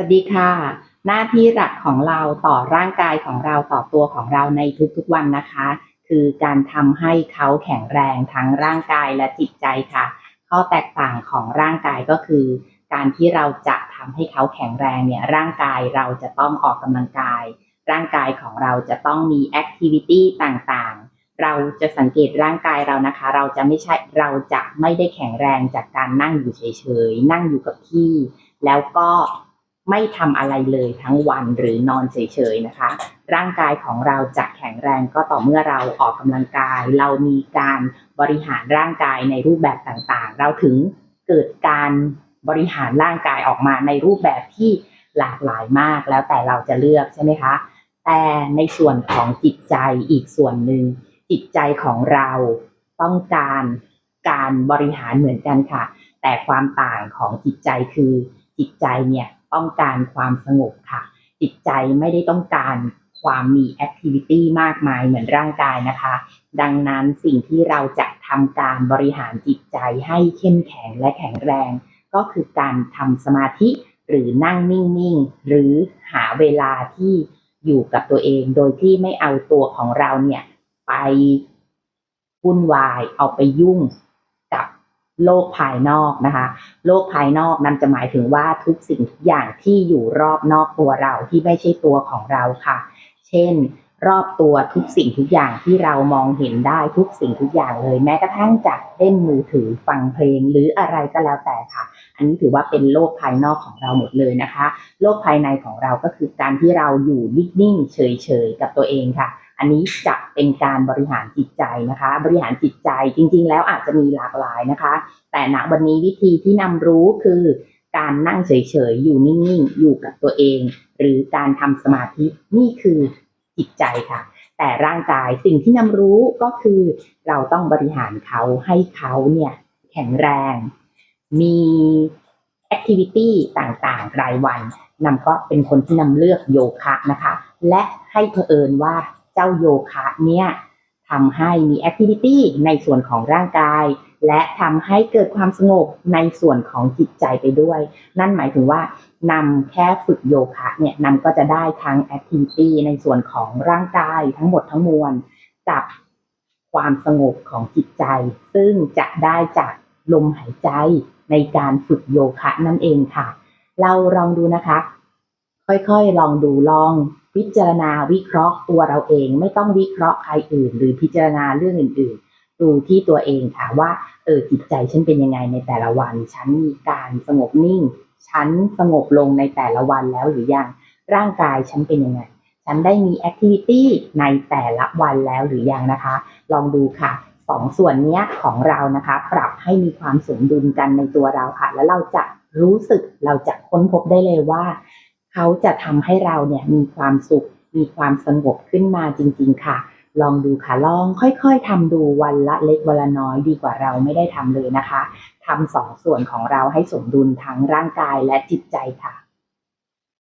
สวัสดีค่ะ หน้าที่หลักของเราต่อร่างกายของเราต่อตัวของเราในทุกๆวันนะคะ คือการทำให้เขาแข็งแรงทั้งร่างกายและจิตใจค่ะ ข้อแตกต่างของร่างกายก็คือ การที่เราจะทำให้เขาแข็งแรงเนี่ยร่างกายเราจะต้องออกกำลังกาย ร่างกายของเราจะต้องมีแอคทิวิตี้ต่างๆ เราจะสังเกตร่างกายเรานะคะ เราจะไม่ใช่เราจะไม่ได้แข็งแรงจากการนั่งอยู่เฉยๆนั่งอยู่กับที่ แล้วก็ ไม่ทำอะไรเลยทั้งวันหรือนอนเฉยๆนะคะ ร่างกายของเราจะแข็งแรงก็ต่อเมื่อเราออกกำลังกาย เรามีการบริหารร่างกายในรูปแบบต่างๆ เราถึงเกิดการบริหารร่างกายออกมาในรูปแบบที่หลากหลายมากแล้วแต่เราจะเลือกใช่ไหมคะ แต่ในส่วนของจิตใจอีกส่วนหนึ่งจิตใจของเราต้องการการบริหารเหมือนกันค่ะ แต่ความต่างของจิตใจคือจิตใจเนี่ย ต้องการความสงบค่ะ จิตใจไม่ได้ต้องการความมีแอคทิวิตี้มากมายเหมือนร่างกายนะคะ ดังนั้นสิ่งที่เราจะทำการบริหารจิตใจให้เข้มแข็งและแข็งแรง ก็คือการทำสมาธิหรือนั่งนิ่งๆ หรือหาเวลาที่อยู่กับตัวเอง โดยที่ไม่เอาตัวของเราเนี่ยไปวุ่นวายเอาไปยุ่ง โลกภายนอกนะคะ โลกภายนอกนั่นจะหมายถึงว่าทุกสิ่งทุกอย่างที่อยู่รอบนอกตัวเราที่ไม่ใช่ตัวของเราค่ะ เช่น รอบตัวทุกสิ่งทุกอย่างที่เรามองเห็นได้ทุกสิ่งทุกอย่างเลย แม้กระทั่งจากเล่นมือถือฟังเพลงหรืออะไรก็แล้วแต่ค่ะ อันนี้ถือว่าเป็นโลกภายนอกของเราหมดเลยนะคะ โลกภายในของเราก็คือการที่เราอยู่นิ่งๆเฉยๆกับตัวเองค่ะ อันนี้จะเป็นการบริหารจิตใจนะคะ บริหารจิตใจจริงๆ แล้วอาจจะมีหลากหลายนะคะ แต่ณวันนี้วิธีที่นำรู้คือการนั่งเฉยๆ อยู่นิ่งๆ อยู่กับตัวเอง หรือการทำสมาธินี่คือจิตใจค่ะ แต่ร่างกายสิ่งที่นำรู้ก็คือเราต้องบริหารเขาให้เขาเนี่ยแข็งแรง มีแอคทิวิตี้ต่างๆ รายวันนำก็เป็นคนที่นำเลือกโยคะนะคะ และให้เผอิญว่า จ้าโยคะเนี่ยทำให้มีแอคทิวิตี้ในส่วนของร่างกาย และทำให้เกิดความสงบในส่วนของจิตใจไปด้วย นั่นหมายถึงว่านำแค่ฝึกโยคะเนี่ยนำก็จะได้ทั้งแอคทิวิตี้ในส่วนของร่างกายทั้งหมดทั้งมวลกับความสงบของจิตใจ ซึ่งจะได้จากลมหายใจในการฝึกโยคะนั่นเองค่ะ เราลองดูนะคะ ค่อยๆ ลองดูลอง พิจารณาวิเคราะห์ตัวเราเอง ไม่ต้องวิเคราะห์ใครอื่น หรือพิจารณาเรื่องอื่น ๆ ดูที่ตัวเองค่ะว่าเออจิตใจฉันเป็นยังไงในแต่ละวัน ฉันมีการสงบนิ่ง ฉันสงบลงในแต่ละวันแล้วหรือยัง ร่างกายฉันเป็นยังไง ฉันได้มีแอคทิวิตี้ในแต่ละวันแล้วหรือยังนะคะ ลองดูค่ะสองส่วนนี้ของเรานะคะ ปรับให้มีความสมดุลกันในตัวเราค่ะ แล้วเราจะรู้สึกเราจะค้นพบได้เลยว่า เขาจะทำให้เราเนี่ยมีความสุข มีความสงบขึ้นมาจริง ๆ ค่ะ ลองดูค่ะ ลองค่อยๆทำดูวันละเล็กวันละน้อยดีกว่าเราไม่ได้ทำเลยนะคะทำสองส่วนของเราให้สมดุลทั้งร่างกายและจิตใจค่ะ